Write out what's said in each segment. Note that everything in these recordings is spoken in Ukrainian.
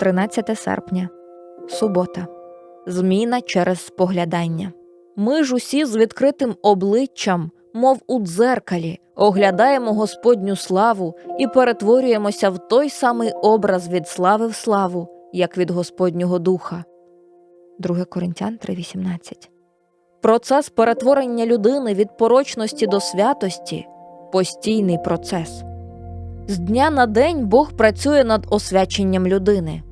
13 серпня, субота. Зміна через споглядання. Ми ж усі з відкритим обличчям, мов у дзеркалі, оглядаємо Господню славу і перетворюємося в той самий образ від слави в славу, як від Господнього Духа. 2 Коринтян 3:18. Процес перетворення людини від порочності до святості постійний процес. З дня на день Бог працює над освяченням людини,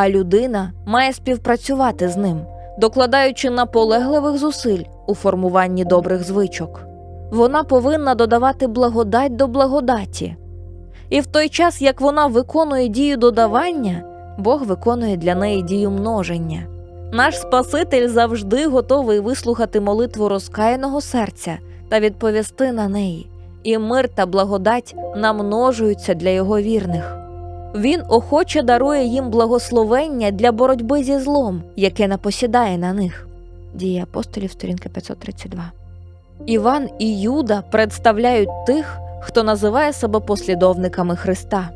а людина має співпрацювати з ним, докладаючи наполегливих зусиль у формуванні добрих звичок. Вона повинна додавати благодать до благодаті. І в той час, як вона виконує дію додавання, Бог виконує для неї дію множення. Наш Спаситель завжди готовий вислухати молитву розкаяного серця та відповісти на неї, і мир та благодать намножуються для його вірних. Він охоче дарує їм благословення для боротьби зі злом, яке напосідає на них. Дії апостолів, сторінка 532. Іван і Юда представляють тих, хто називає себе послідовниками Христа.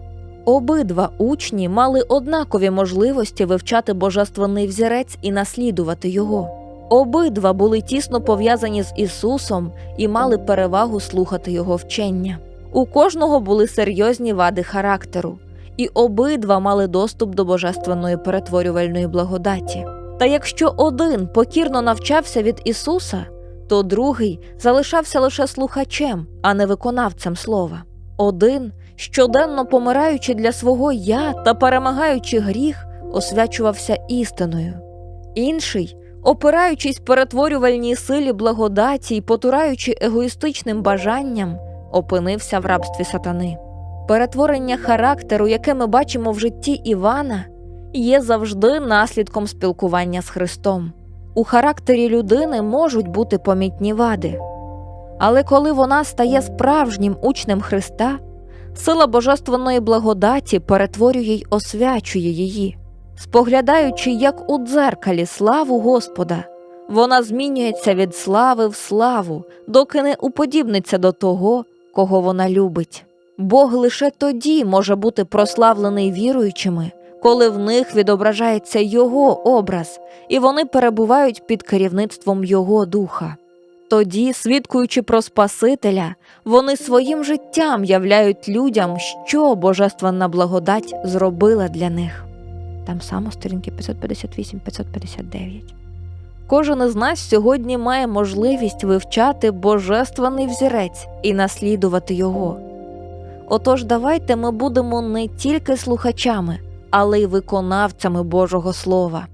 Обидва учні мали однакові можливості вивчати божественний взірець і наслідувати його. Обидва були тісно пов'язані з Ісусом і мали перевагу слухати Його вчення. У кожного були серйозні вади характеру, і обидва мали доступ до божественної перетворювальної благодаті. Та якщо один покірно навчався від Ісуса, то другий залишався лише слухачем, а не виконавцем слова. Один, щоденно помираючи для свого я та перемагаючи гріх, освячувався істиною. Інший, опираючись перетворювальній силі благодаті й потураючи егоїстичним бажанням, опинився в рабстві сатани. Перетворення характеру, яке ми бачимо в житті Івана, є завжди наслідком спілкування з Христом. У характері людини можуть бути помітні вади. Але коли вона стає справжнім учнем Христа, сила божественної благодаті перетворює й освячує її. Споглядаючи, як у дзеркалі славу Господа, вона змінюється від слави в славу, доки не уподібниться до того, кого вона любить. Бог лише тоді може бути прославлений віруючими, коли в них відображається Його образ, і вони перебувають під керівництвом Його духа. Тоді, свідкуючи про Спасителя, вони своїм життям являють людям, що божественна благодать зробила для них. Там само сторінки 558-559. Кожен із нас сьогодні має можливість вивчати божественний взірець і наслідувати його. Отож, давайте ми будемо не тільки слухачами, але й виконавцями Божого Слова.